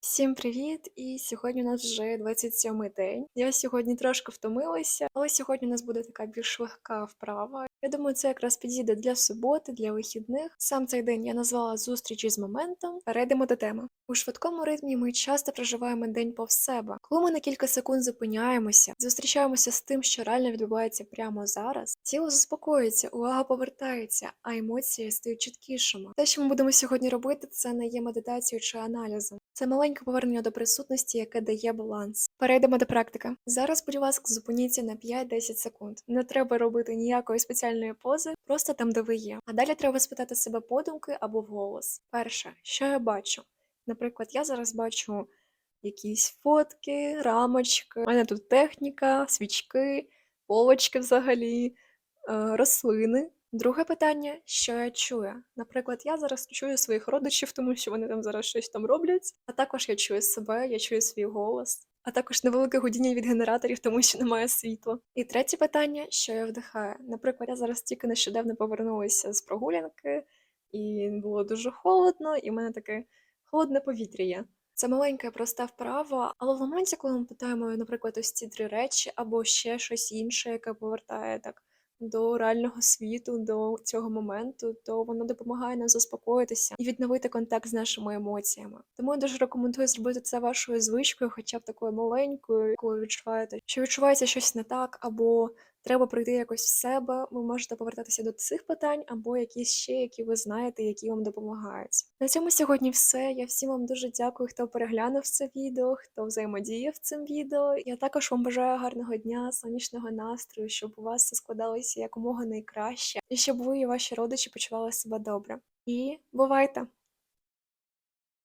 Всім привіт! І сьогодні у нас вже 27-й день. Я сьогодні трошки втомилася, але сьогодні у нас буде така більш легка вправа. Я думаю, це якраз підійде для суботи, для вихідних. Сам цей день я назвала зустрічі з моментом. Перейдемо до теми. У швидкому ритмі ми часто проживаємо день повз себе. Коли ми на кілька секунд зупиняємося, зустрічаємося з тим, що реально відбувається прямо зараз. Тіло заспокоюється, увага повертається, а емоції стають чіткішими. Те, що ми будемо сьогодні робити, це не є медитацією чи аналізом. Це маленьке повернення до присутності, яке дає баланс. Перейдемо до практики. Зараз, будь ласка, зупиніться на 5-10 секунд. Не треба робити ніякої спеціальної пози, просто там, де ви є. А далі треба спитати себе подумки або вголос. Перше, що я бачу? Наприклад, я зараз бачу якісь фотки, рамочки. У мене тут техніка, свічки, полочки взагалі, е, рослини. Друге питання, що я чую? Наприклад, я зараз чую своїх родичів, тому що вони там зараз щось там роблять. А також я чую себе, я чую свій голос, а також невелике гудіння від генераторів, тому що немає світла. І третє питання, що я вдихаю. Наприклад, я зараз тільки нещодавно повернулася з прогулянки, і було дуже холодно, і в мене таке холодне повітря є. Це маленька і проста вправа, але в моменті, коли ми питаємо, наприклад, ось ці три речі або ще щось інше, яке повертає так до реального світу, до цього моменту, то воно допомагає нам заспокоїтися і відновити контакт з нашими емоціями. Тому я дуже рекомендую зробити це вашою звичкою, хоча б такою маленькою, коли відчуваєте, що відчувається щось не так, або треба прийти якось в себе. Ви можете повертатися до цих питань, або якісь ще, які ви знаєте, які вам допомагають. На цьому сьогодні все. Я всім вам дуже дякую, хто переглянув це відео, хто взаємодіяв цим відео. Я також вам бажаю гарного дня, сонячного настрою, щоб у вас все складалося якомога найкраще, і щоб ви і ваші родичі почували себе добре. І бувайте!